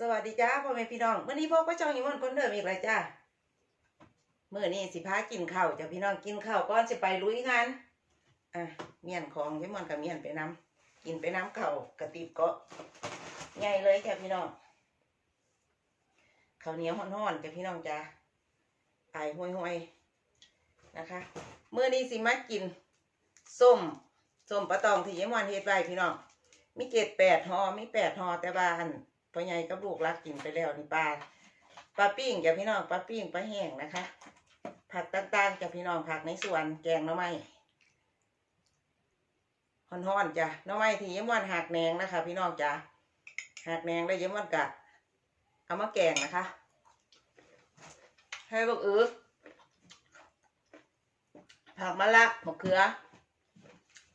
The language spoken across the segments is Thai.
สวัสดีจ้าพ่อแม่พี่น้องเมื่อนี้พบกับช่องอีมอนคนเดิมอีกแล้วจ้าเมื่อนี้สิพากินข้าวจ้ะพี่น้องกินข้าวก่อนสิไปลุยงานอะเมียนของอีมอนกับเมียนไปน้ำกินไปน้ำเข่าวกระติบก็ใหญ่เลยจ้ะพี่น้องข้าวเหนียวห่อนๆจ้ะพี่น้องจ้าไอห่วยๆนะคะเมื่อนี้สิมากินส้มส้มปลาตองที่ยายมอนเฮ็ดไว้พี่น้องมีเจ็ดแปดหอมีแปดหอแต่ว่าน พ่อใหญ่กับลูกรักกินไปแล้วนี่ปลาปลาปิ้งจ้ะพี่น้องปลาปิ้งปลาแห้งนะคะ ผักต่างๆจ้ะพี่น้องผักในสวนแกงหน่อไม้ฮ้อนๆจ้ะหน่อไม้ที่ยายมอนหักแหนงนะคะ พี่น้องจ้ะหักแหนงได้วยายมอนกะเอามาแกงนะคะ ให้บักอือผักมะละมะเขือ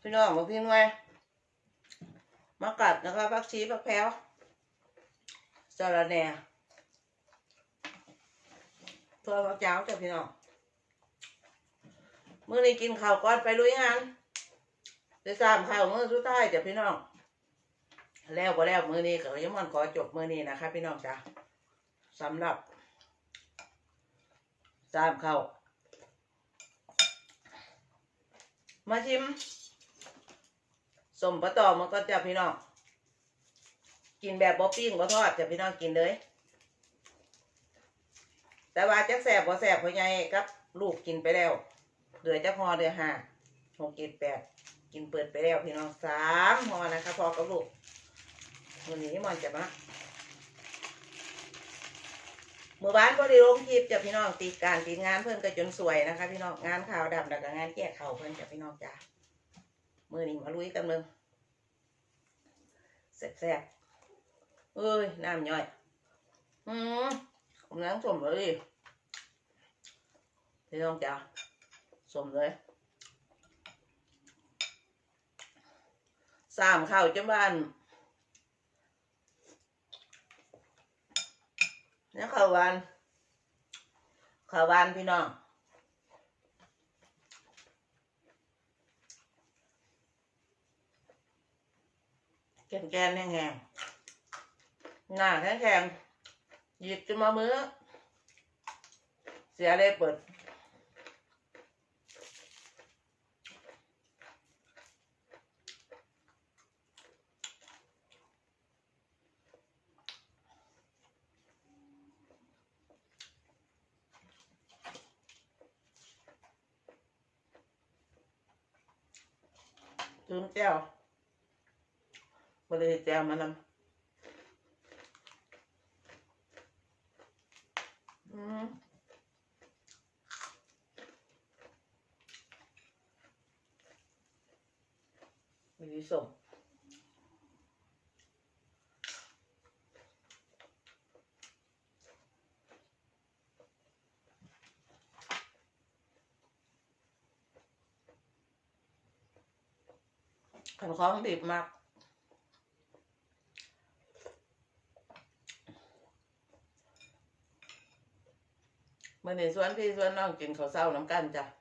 พี่น้องบอกพี่น่วยมะกัดนะคะผักชีผักแพรว สะระแหน่ตัวผักเจ้าจ้ะพี่น้องมื้อนี้กินข้าวก่อนไปลุยงานได้สามข้าวมื้อสุดท้ายจ้ะพี่น้องแล้วก็แล้วมือนี้ก็ยังมันขอจบมือนี้นะคะ พี่น้องจ้ะสำหรับสามข้าวมาชิมสมปะตอมันก็จะพี่น้อง กินแบบบ๊อบปิ้งบ่ทอดจะพี่น้องกินเลย แต่ว่าจะแสบบ่แสบเพราะไงกับ ลูกกินไปแล้วเหลือจะพอเดือห้าหกเจ็ดแปดกินเปิดไปแล้วพี่น้องสามพอนะคะพอกับลูกวันนี้มันจะมาเมื่อวานก็ได้ลงคลิปจะพี่น้องติดการติดงานเพื่อนก็จนสวยนะคะ พี่น้องงานข่าวดำแล้วก็งานแก้ข่าวเพื่อนจะพี่น้องจ้ามือนี้มาลุยกันมึงแซ่บๆ เอ้ยน้ำย่อยอืมผมล้างสมเลยพี่น้องจ๋าสมเลยสามข้าวจ้าบ้านนี่ข้าววานข้าววานพี่น้องแกนแกนแห้งๆ หน้าแข็งๆหยิบจะมามือ เสียเลยเปิดลืมแจ้วบริแจ้วมานำอืม มีส้มขันของดิบมากมื่อนี้สวนพี่สวนน้องกินข้าวเศร้าน้ำกันจ้ะ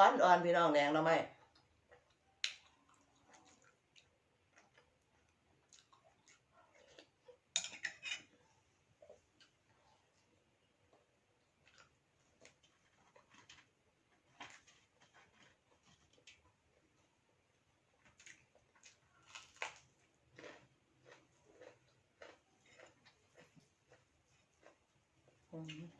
อ่อนอ่อนพี่น้องแดงเราไหมอืม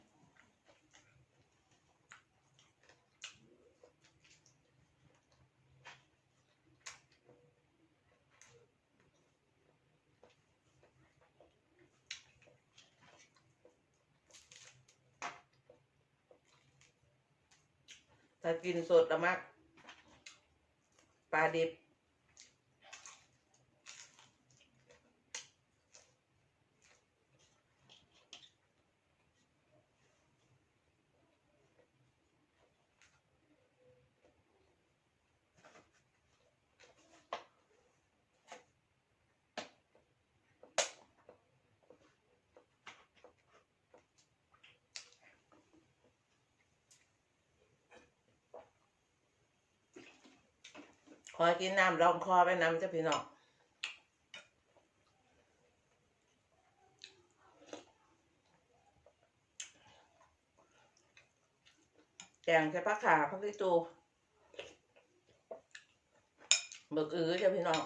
ถ้ากินสดละมักปลาดิบ อกินน้ำรองคอไปน้ำจะพี่น้องแกงใส่ผักขาผักลิจูเบิกอื้อจะพี่น้อง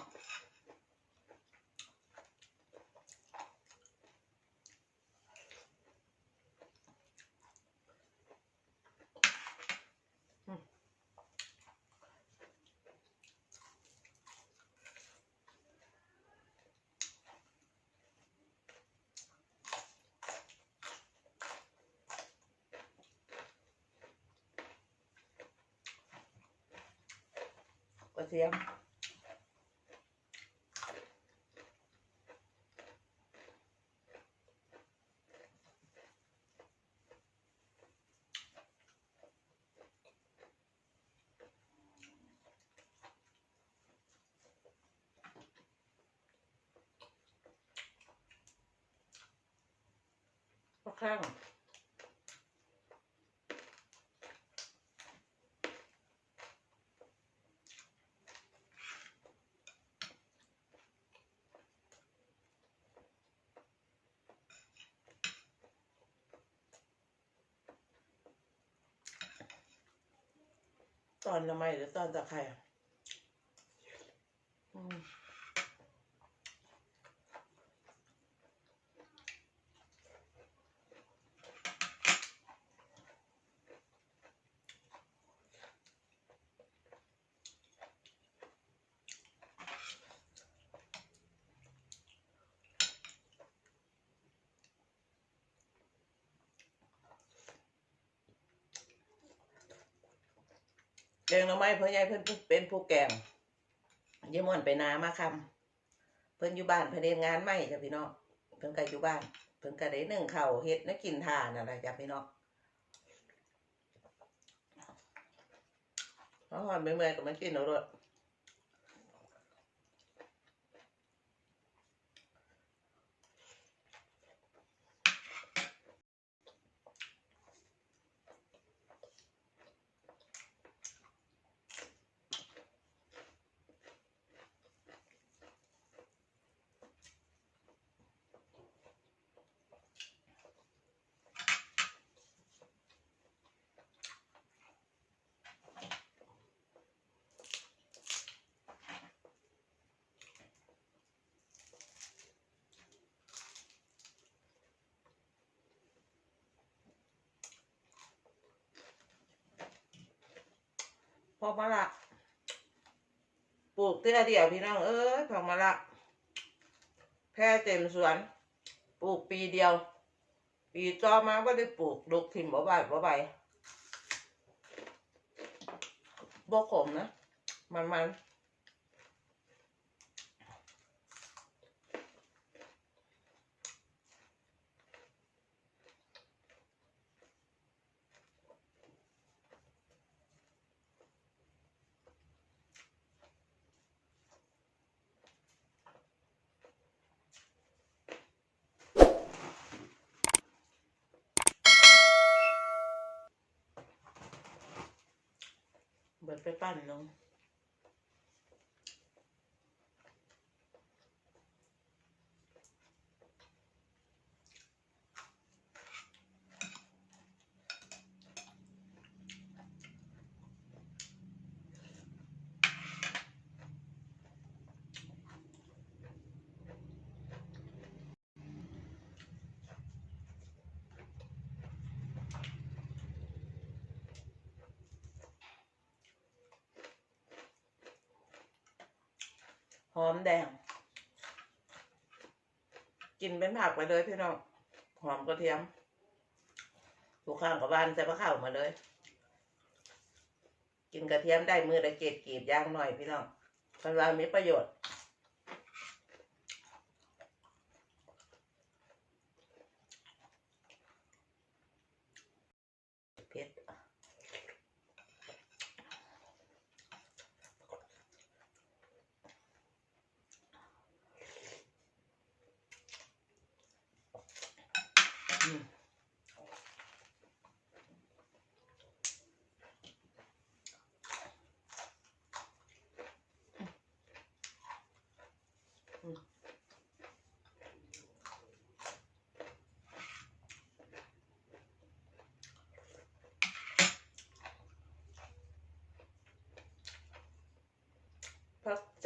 เทียมก็ข้าง ตอนทำไมหรือตอนตะไคร่ งหน่อไม้เพื่อนยายเพิ่นเป็นผู้แกงยี่ยมอนไปนามาคำเพิ่นอยู่บ้านเพิ่นเฮ็ดงานไม่จ้ะพี่น้องเพิ่นก็อยู่บ้าน เพิ่นก็ได้นึ่งเข่าเฮ็ดนักกินทานอะไรจ้ะพี่น้องเพราะว่าเมื่อยๆก็มากินเอาด้วย อมาละปลูกเตื้อเดียวพี่น้องเอ้ยพอมาละแพร่เต็มสวน ปลูกปีเดียว ปีต่อมาก็ได้ปลูกลูกถิ่มบ่ใบบ่ใบบ่ขมนะ มันมัน เบิดไปปั้นลง หอมแดง กินเป็นผักไปเลยพี่น้องหอมกระเทียมทุกข้างกับบ้านใส่มะข้าวมาเลย กินกระเทียมได้มือละเกตกีบย่างหน่อยพี่น้องเพราะว่ามีประโยชน์ เผ็ดอืม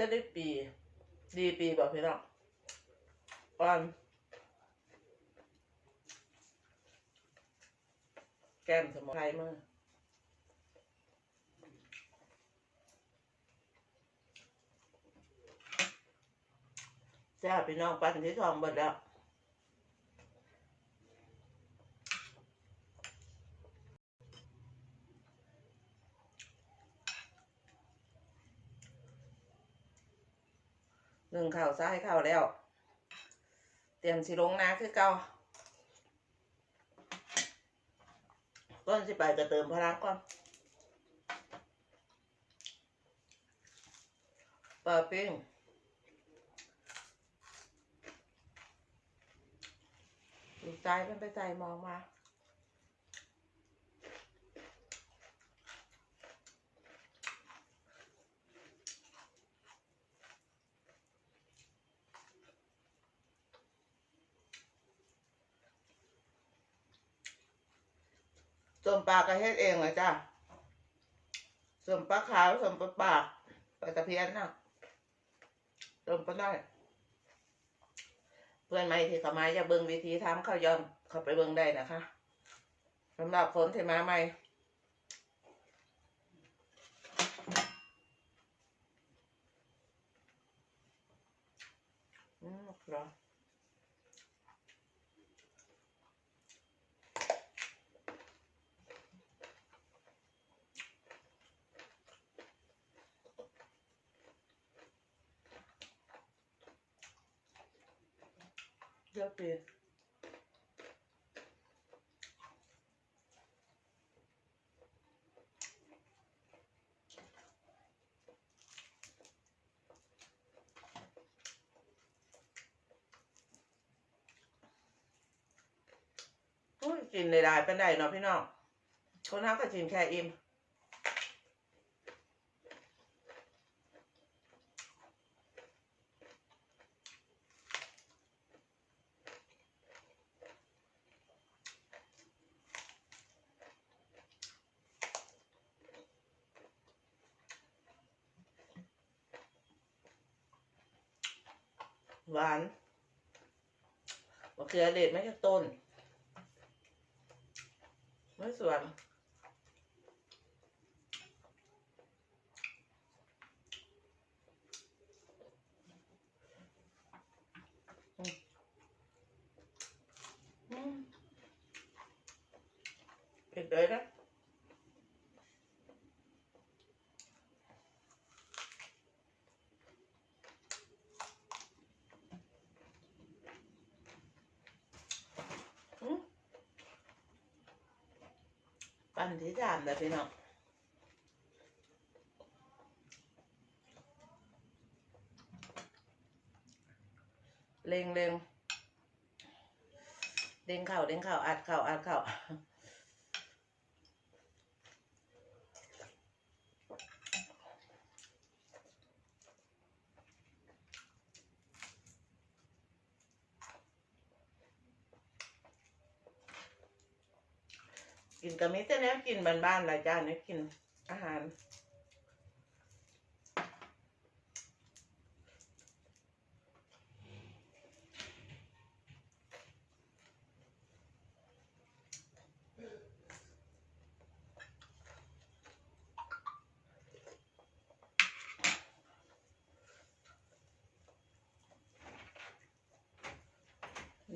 จะได้ปี ดีปีบอกพี่น้องอ่อนแก้มสมุนไพรมือจ้าพี่น้องปันที่ทองหมดแล้ว นึ่งข่าวซ้ายข่าวแล้ว เตรียมสิลงนาคือเก่าก้อนสิไปก็เติมพลังก่อนเปิดปิ้งลูกชายมันไปใส่มองมา ส่วนปลากระเฮ็ดเองเลยจ้ะส่วนปลาขาวส่วนปลาปากปลาตะเพียนน่ะส่วนปลาได้อยเพื่อนใหม่ที่เขามาอยาเบิ่งวิธีทำข้าวยอมเขาไปเบิ่งได้นะคะสำหรับคนที่มาใหม่อืมเหรอ เยอะไปโอ้ยกินได้ได้เป็นได้เนาะพี่น้องคนทักก็กินแค่อิ่ม หวานมะเขือเด็ดไม่ใช่ต้นไม่สวนอืมอืมเผ็ดเลยนะ ปั่นที่จานเลยพี่น้องเล็งเล็งเด้งเข่าเด้งเข่าอัดเข่าอัดเข่า กินกับมิตรแล้วกินบ้านๆหลายจานเนี่ยกินอาหาร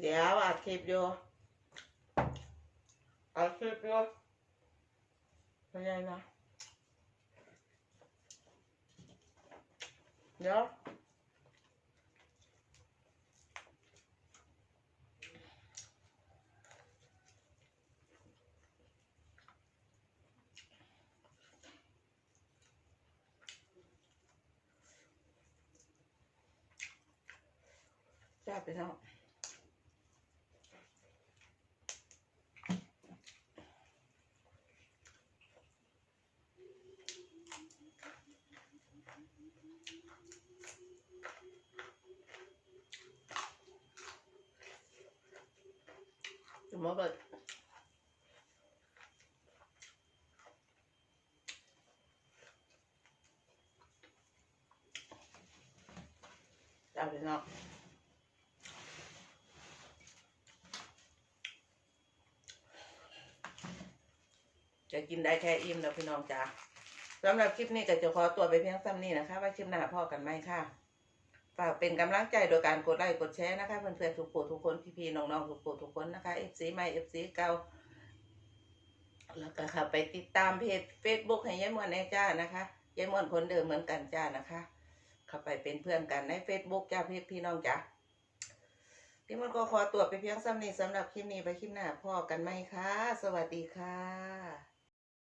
เดี๋ยวอัดคลิปอยู่ อัดคลิปอยู่เป็น Mobile. That is not. จะกินได้แค่อิ่มแล้วพี่น้องจ้าสำหรับคลิปนี้ก็จะขอตัวไปเพียงซ้ำนี้นะคะ ว่าคลิปหน้าพ่อกันไหมค่ะ ฝากเป็นกำลังใจโดยการกดไลค์กดแชร์นะคะเพื่อนๆทุกผู้ทุกคนพี่ๆน้องๆทุกผู้ทุกคนนะคะ FC ใหม่ FC เก่าแล้วก็ค่ะไปติดตามเพจ Facebook ให้ยายมวนแน่จ้านะคะยายมวนคนเดิมเหมือนกันจ้านะคะ เข้าไปเป็นเพื่อนกันใน Facebook จ้าพี่พี่น้องจ้าพี่มันก็ขอตัวไปเพียงซ้ำนี้สำหรับคลิปนี้ไปคลิปหน้าพ่อกันไหมคะ สวัสดีค่ะ